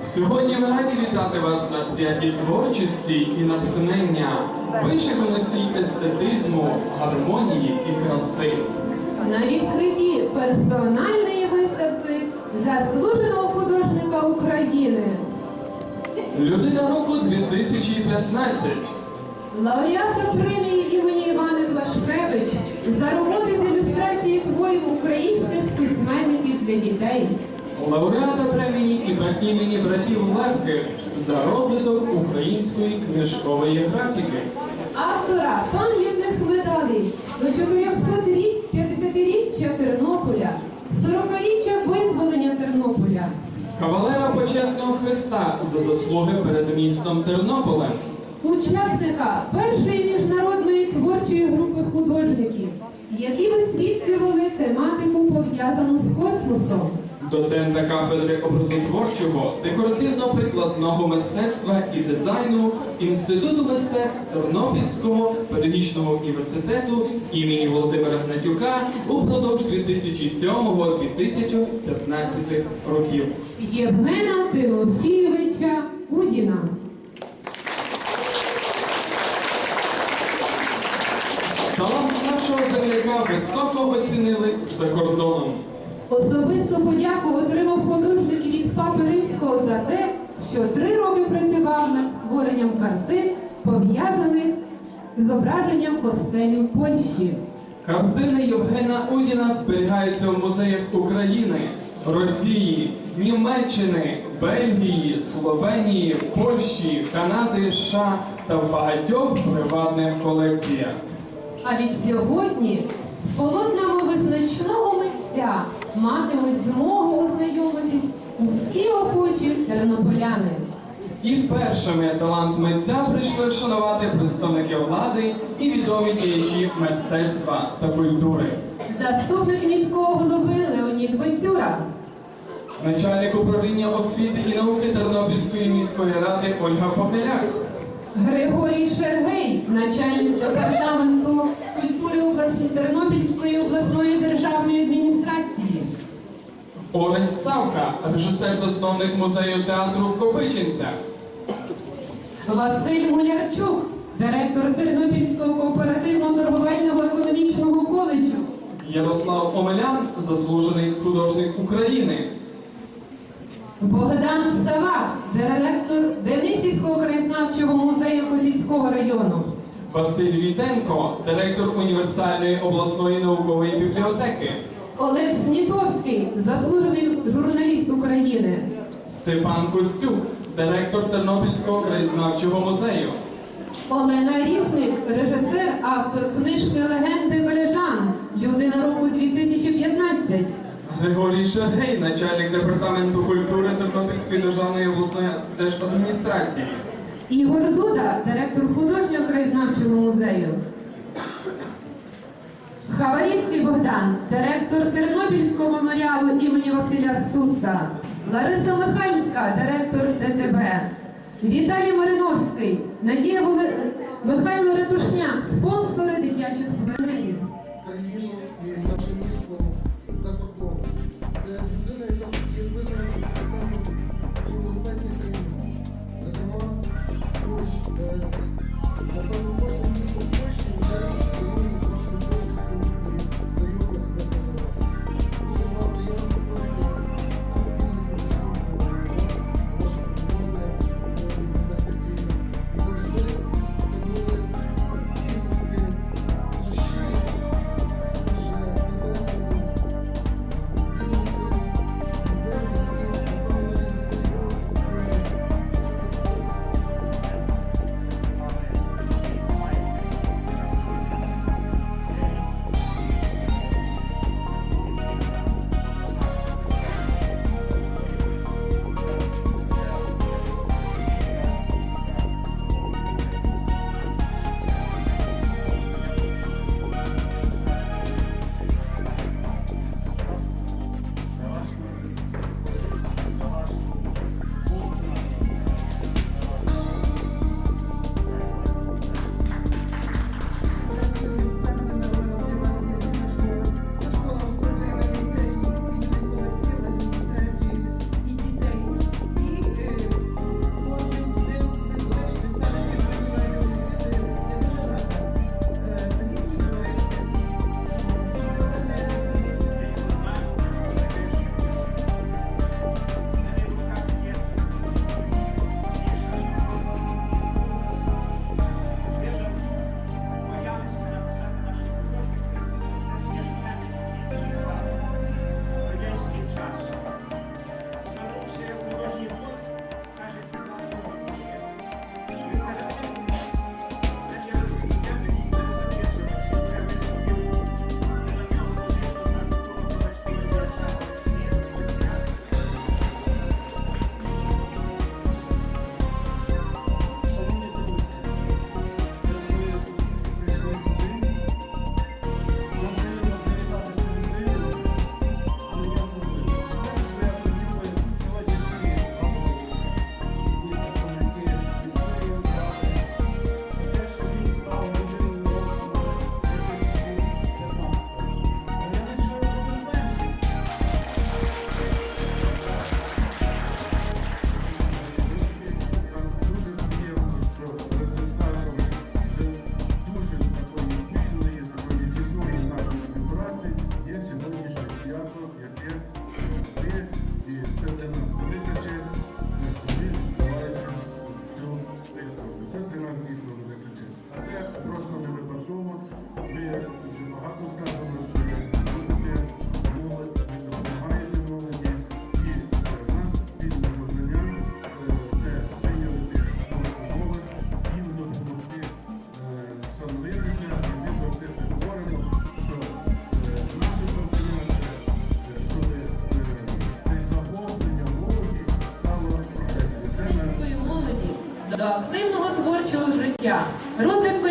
Сьогодні ми раді вітати вас на святі творчості і натхнення, вишиканості естетизму, гармонії і краси. На відкритті персональної виставки заслуженого художника України, Людина року 2015. лауреата премії імені Івана Блашкевич за роботи з ілюстрації творів українських письменників для дітей. Лауреата премії іме- імені братів Левки за розвиток української книжкової графіки. Автора пам'ятних медалей до 450-річчя Тернополя, 40-річчя визволення Тернополя. Кавалера почесного Христа за заслуги перед містом Тернополем. Учасника першої міжнародної творчої групи художників, які висвітлювали тематику пов'язану з космосом. Доцента кафедри образотворчого, декоративно-прикладного мистецтва і дизайну Інституту мистецтв Тернопільського педагогічного університету імені Володимира Гнатюка упродовж 2007-2015 років. Євгена Тимофійовича Кудіна. Талант нашого земляка високо оцінили за кордоном. Особисту подяку отримав художник від Папи Римського за те, що три роки працював над створенням картин, пов'язаних з зображенням костелів Польщі. Картини Євгена Удіна зберігаються в музеях України, Росії, Німеччини, Бельгії, Словенії, Польщі, Канади, США та в багатьох приватних колекціях. А від сьогодні з полотнами визначного митця матимуть змогу ознайомитись усі охочі тернополяни. І першими талант митця прийшли вшанувати представники влади і відомі діячі мистецтва та культури. Заступник міського голови Леонід Бенцюра, Начальник управління освіти і науки Тернопільської міської ради Ольга Похиляк. Григорій Шергей, Орес Савка, режисер-засновник музею театру в Копичинцях. Василь Мулярчук, директор Тернопільського кооперативно-торговельного економічного коледжу. Ярослав Омелян, заслужений художник України. Богдан Савак, директор Денисівського краєзнавчого музею Козівського району. Василь Вітенко, директор універсальної обласної наукової бібліотеки. Олег Снітовський, заслужений журналіст України. Степан Костюк, директор Тернопільського краєзнавчого музею. Олена Різник, режисер, автор книжки Легенди Бережан. Людина року 2015. Григорій Шергей, начальник департаменту культури Тернопільської державної обласної держадміністрації. Ігор Дуда, директор художнього краєзнавчого музею. Хаварівський Богдан, директор Тернопільського меморіалу імені Василя Стуса. Лариса Михайльська, директор ДТБ, Віталій Мариновський, Надія Вол... Михайло Ретушняк, спонсори дитячих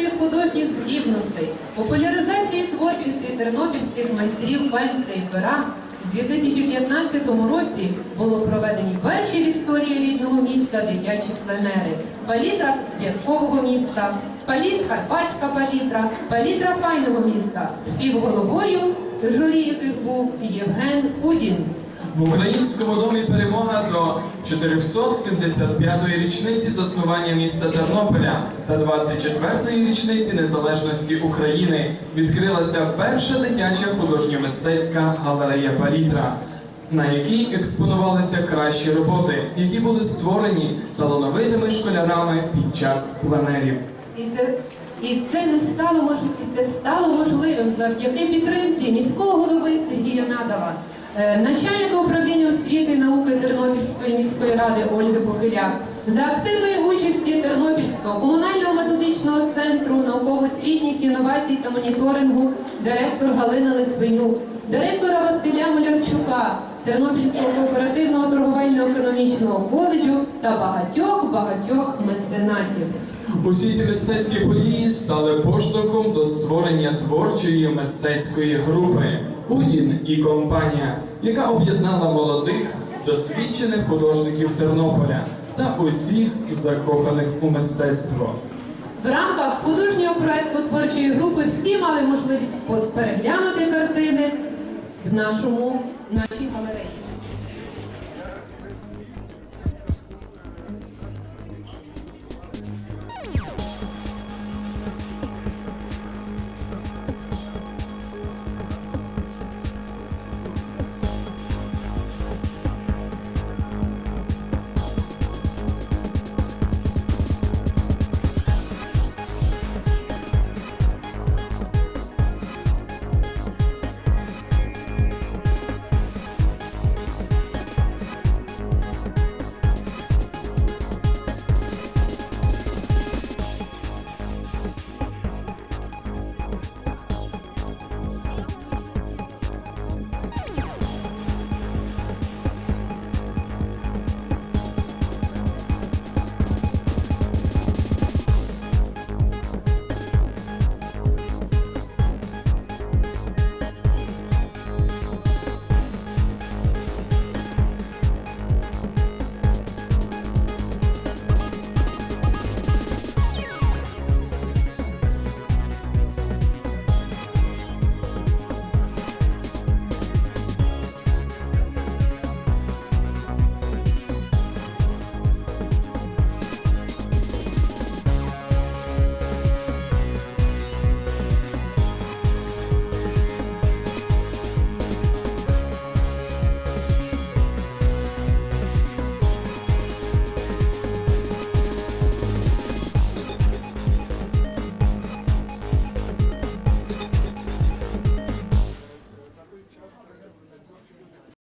їх художніх здібностей, популяризації творчості тернопільських майстрів пензля і пера у 2015 році було проведені перші в історії рідного міста дитячі пленери. Палітра святкового міста, паліт Карпатська палітра, палітра файного міста. Співголовою журі яких був Євген Удін. В українському домі перемога до 475-ї річниці заснування міста Тернополя та 24-ї річниці незалежності України відкрилася перша дитяча художньо-мистецька галерея Палітра, на якій експонувалися кращі роботи, які були створені талановитими школярами під час планерів. І це, не стало мож... це стало можливим завдяки підтримці міського голови Сергія Надала, начальника управління освіти і науки Тернопільської міської ради Ольги Похиляк, за активної участі Тернопільського комунального методичного центру науково-освітніх інновацій та моніторингу директор Галина Литвинюк, директора Василя Мулярчука, Тернопільського кооперативного торговельно-економічного коледжу та багатьох багатьох меценатів. Усі ці мистецькі події стали поштовхом до створення творчої мистецької групи Удін і компанія, яка об'єднала молодих, досвідчених художників Тернополя та усіх закоханих у мистецтво. В рамках художнього проекту творчої групи всі мали можливість переглянути картини в нашому нашій галереї.